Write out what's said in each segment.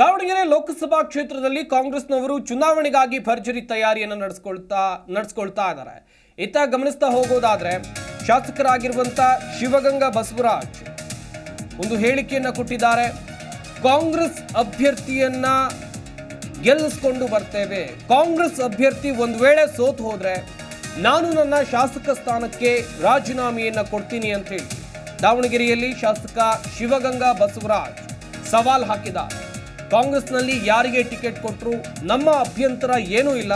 ದಾವಣಗೆರೆ ಲೋಕಸಭಾ ಕ್ಷೇತ್ರದಲ್ಲಿ ಕಾಂಗ್ರೆಸ್ನವರು ಚುನಾವಣೆಗಾಗಿ ಭರ್ಜರಿ ತಯಾರಿಯನ್ನು ನಡೆಸ್ಕೊಳ್ತಾ ನಡೆಸ್ಕೊಳ್ತಾ ಇದ್ದಾರೆ. ಇತ್ತ ಗಮನಿಸ್ತಾ ಹೋಗೋದಾದ್ರೆ, ಶಾಸಕರಾಗಿರುವಂತ ಶಿವಗಂಗಾ ಬಸವರಾಜ್ ಒಂದು ಹೇಳಿಕೆಯನ್ನು ಕೊಟ್ಟಿದ್ದಾರೆ. ಕಾಂಗ್ರೆಸ್ ಅಭ್ಯರ್ಥಿಯನ್ನ ಗೆಲ್ಲಿಸ್ಕೊಂಡು ಬರ್ತೇವೆ. ಕಾಂಗ್ರೆಸ್ ಅಭ್ಯರ್ಥಿ ಒಂದು ವೇಳೆ ಸೋತು ಹೋದ್ರೆ, ನಾನು ನನ್ನ ಶಾಸಕ ಸ್ಥಾನಕ್ಕೆ ರಾಜೀನಾಮೆಯನ್ನು ಕೊಡ್ತೀನಿ ಅಂತ ಹೇಳಿ ದಾವಣಗೆರೆಯಲ್ಲಿ ಶಾಸಕ ಶಿವಗಂಗಾ ಬಸವರಾಜ್ ಸವಾಲ್ ಹಾಕಿದ್ದಾರೆ. ಕಾಂಗ್ರೆಸ್ನಲ್ಲಿ ಯಾರಿಗೆ ಟಿಕೆಟ್ ಕೊಟ್ಟರು ನಮ್ಮ ಅಭ್ಯಂತರ ಏನೂ ಇಲ್ಲ.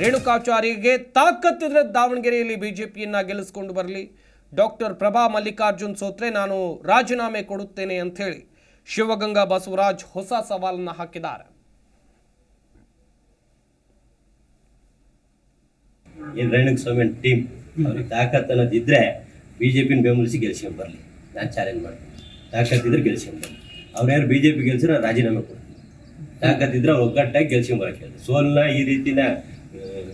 ರೇಣುಕಾಚಾರ್ಯಗೆ ತಾಕತ್ತಿದ್ರೆ ದಾವಣಗೆರೆಯಲ್ಲಿ ಬಿಜೆಪಿಯನ್ನು ಗೆಲ್ಲಿಸ್ಕೊಂಡು ಬರಲಿ. ಡಾಕ್ಟರ್ ಪ್ರಭಾ ಮಲ್ಲಿಕಾರ್ಜುನ್ ಸೋತ್ರೆ ನಾನು ರಾಜೀನಾಮೆ ಕೊಡುತ್ತೇನೆ ಅಂತ ಹೇಳಿ ಶಿವಗಂಗಾ ಬಸವರಾಜ್ ಹೊಸ ಸವಾಲನ್ನು ಹಾಕಿದ್ದಾರೆ. ಏನು ರೇಣುಕ ಸ್ವಾಮಿ ಟೀಮ್ ಅವ್ರಿಗೆ ತಾಕತ್ ಅನ್ನೋದಿದ್ರೆ ಬಿ ಜೆ ಪಿನ ಬೆಂಬಲಿಸಿ ಗೆಲ್ಸ್ಕೊಂಡು ಬರಲಿ. ನಾನು ಚಾಲೆಂಜ್ ಮಾಡ್ತೀನಿ. ತಾಕತ್ತಿದ್ರೆ ಗೆಲ್ಸ್ಕೊಂಡು ಬರಲಿ. ಅವ್ರು ಯಾರು ಬಿ ಜೆ ಪಿ ಗೆಲ್ಸಿದ್ರೆ ನಾನು ರಾಜೀನಾಮೆ ಕೊಡ್ತೀನಿ ತಾಕತ್ತಿದ್ರೆ ಅವ್ರು ಒಗ್ಗಟ್ಟಾಗಿ ಗೆಲ್ಸ್ಕೊಂಡ್ ಬರಕ್ಕೆ ಸೋಲ್ನ ಈ ರೀತಿನ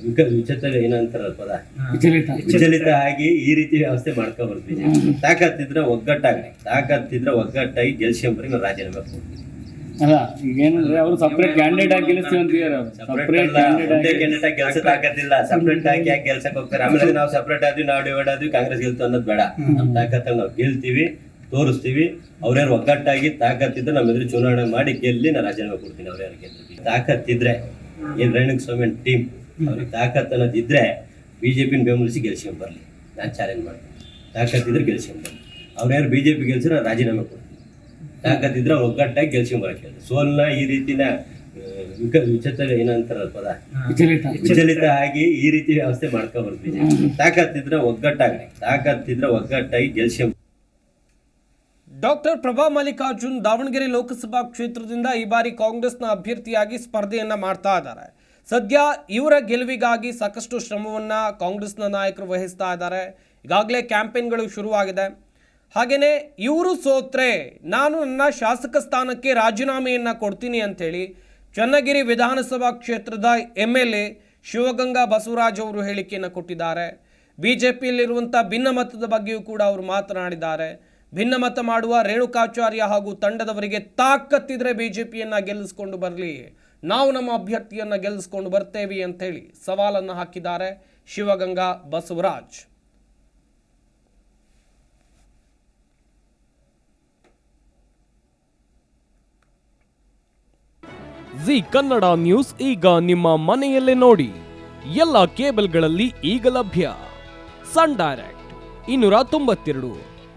ವಿಕ ವಿಚಿತ್ರ ಏನಂತಾರಲ್ಲ ಪದ? ವಿಚಲಿತ. ಆಗಿ ಈ ರೀತಿ ವ್ಯವಸ್ಥೆ ಮಾಡ್ಕೊ ಬರ್ತೀವಿ ತಾಕತ್ತಿದ್ರೆ ಒಗ್ಗಟ್ಟಾಗಿ ತಾಕತ್ತಿದ್ರೆ ಒಗ್ಗಟ್ಟಾಗಿ ಗೆಲ್ಸ್ಕೊಂಬರಿ ಬರೀ ನಾನು ರಾಜೀನಾಮೆ ಕೊಡ್ತೀನಿ ಅಲ್ಲ ಈಗ ಅವರು ಸಪ್ರೇಟ್ ಕ್ಯಾಂಡಿಡೇಟ್ ಆಗಿ ಗೆಲ್ಲಿಸ್ತೀವಿ ಅಂತಿದ್ದಾರೆ ಸಪ್ರೇಟ್ ಕ್ಯಾಂಡಿಡೇಟ್ ಆಗಿ ತಾಕತ್ತಿಲ್ಲ. ಸಪ್ರೇಟ್ ಆಗಿ ಯಾಕೆ ಕೆಲ್ಸಕ್ಕೆ ಹೋಗ್ತಾರೆ? ಆಮೇಲೆ ನಾವು ಸಪ್ರೇಟ್ ಆದ್ವಿ ನಾವು ಡಿವೈಡ್ ಆದ್ವಿ ಕಾಂಗ್ರೆಸ್ ಗೆಲ್ತು ಅನ್ನೋದು ಬೇಡ. ನಮ್ಮ ತಾಕತ್ತಲ್ಲಿ ನಾವು ಗೆಲ್ತೀವಿ. ತೋರಿಸ್ತೀವಿ. ಅವ್ರ್ಯಾರು ಒಗ್ಗಟ್ಟಾಗಿ ತಾಕತ್ತಿದ್ರೆ ನಮ್ಮ ಎದುರು ಚುನಾವಣೆ ಮಾಡಿ ಗೆಲ್ಲಿ ನಾನು ರಾಜೀನಾಮೆ ಕೊಡ್ತೀನಿ ಅವ್ರ್ಯಾರು ಗೆಲ್ಲಿ ತಾಕತ್ತಿದ್ರೆ ಏನು ರೇಣುಕ ಸ್ವಾಮಿ ಟೀಮ್ ಅವ್ರಿಗೆ ತಾಕತ್ ಅನ್ನೋದಿದ್ರೆ ಪಿನ ಬೆಂಬಲಿಸಿ ಗೆಲ್ಸ್ಕೊಂಡು ಬರಲಿ. ನಾನು ಚಾಲೆಂಜ್ ಮಾಡ್ತೀನಿ. ತಾಕತ್ತಿದ್ರೆ ಗೆಲ್ಸ್ಕೊಂಡು ಬರಲಿ. ಅವ್ರ್ಯಾರು ಬಿಜೆಪಿ ಗೆಲ್ಸಿದ್ರೆ ನಾನು ರಾಜೀನಾಮೆ ಕೊಡ್ತೀನಿ. ತಾಕತ್ತಿದ್ರೆ ಅವ್ರು ಒಗ್ಗಟ್ಟಾಗಿ ಗೆಲ್ಸ್ಕೊಂಡು ಬರಕ್ಕೆ ಹೇಳಿ ಸೋಲ್ನ ಈ ರೀತಿನ ವಿಕ ವಿಚಿತ್ರ ಏನಂತಾರ ಪದ? ವಿಚಲಿತ. ವಿಚಲಿತ ಆಗಿ ಈ ರೀತಿ ವ್ಯವಸ್ಥೆ ಮಾಡ್ಕೊ ಬರ್ತೀವಿ ತಾಕತ್ತಿದ್ರೆ ಒಗ್ಗಟ್ಟಾಗಿ ತಾಕತ್ತಿದ್ರೆ ಒಗ್ಗಟ್ಟಾಗಿ ಗೆಲ್ಸ್ಕೊಂಡ್ ಡಾಕ್ಟರ್ ಪ್ರಭಾ ಮಲ್ಲಿಕಾರ್ಜುನ್ ದಾವಣಗೆರೆ ಲೋಕಸಭಾ ಕ್ಷೇತ್ರದಿಂದ ಈ ಬಾರಿ ಕಾಂಗ್ರೆಸ್ನ ಅಭ್ಯರ್ಥಿಯಾಗಿ ಸ್ಪರ್ಧೆಯನ್ನ ಮಾಡ್ತಾ ಇದ್ದಾರೆ. ಸದ್ಯ ಇವರ ಗೆಲುವಿಗಾಗಿ ಸಾಕಷ್ಟು ಶ್ರಮವನ್ನು ಕಾಂಗ್ರೆಸ್ನ ನಾಯಕರು ವಹಿಸ್ತಾ ಇದ್ದಾರೆ. ಈಗಾಗಲೇ ಕ್ಯಾಂಪೇನ್ಗಳು ಶುರುವಾಗಿದೆ. ಹಾಗೆಯೇ ಇವರು ಸೋತ್ರೆ ನಾನು ನನ್ನ ಶಾಸಕ ಸ್ಥಾನಕ್ಕೆ ರಾಜೀನಾಮೆಯನ್ನು ಕೊಡ್ತೀನಿ ಅಂಥೇಳಿ ಚನ್ನಗಿರಿ ವಿಧಾನಸಭಾ ಕ್ಷೇತ್ರದ M L A Shivaganga Basavaraj ಅವರು ಹೇಳಿಕೆಯನ್ನು ಕೊಟ್ಟಿದ್ದಾರೆ. ಬಿಜೆಪಿಯಲ್ಲಿರುವಂಥ ಭಿನ್ನಮತದ ಬಗ್ಗೆಯೂ ಕೂಡ ಅವರು ಮಾತನಾಡಿದ್ದಾರೆ. ಭಿನ್ನಮತ ಮಾಡುವ ರೇಣುಕಾಚಾರ್ಯ ಹಾಗೂ ತಂಡದವರಿಗೆ ತಾಕತ್ತಿದ್ರೆ ಬಿಜೆಪಿಯನ್ನ ಗೆಲ್ಲಿಸ್ಕೊಂಡು ಬರಲಿ. ನಾವು ನಮ್ಮ ಅಭ್ಯರ್ಥಿಯನ್ನ ಗೆಲ್ಲಿಸ್ಕೊಂಡು ಬರ್ತೇವೆ ಅಂತೇಳಿ ಸವಾಲನ್ನು ಹಾಕಿದ್ದಾರೆ ಶಿವಗಂಗಾ ಬಸವರಾಜ್. ಜಿ ಕನ್ನಡ ನ್ಯೂಸ್ ಈಗ ನಿಮ್ಮ ಮನೆಯಲ್ಲೇ ನೋಡಿ. ಎಲ್ಲ ಕೇಬಲ್ಗಳಲ್ಲಿ ಈಗ ಲಭ್ಯ. ಸನ್ ಡೈರೆಕ್ಟ್ ಇನ್ನೂರ ತೊಂಬತ್ತೆರಡು.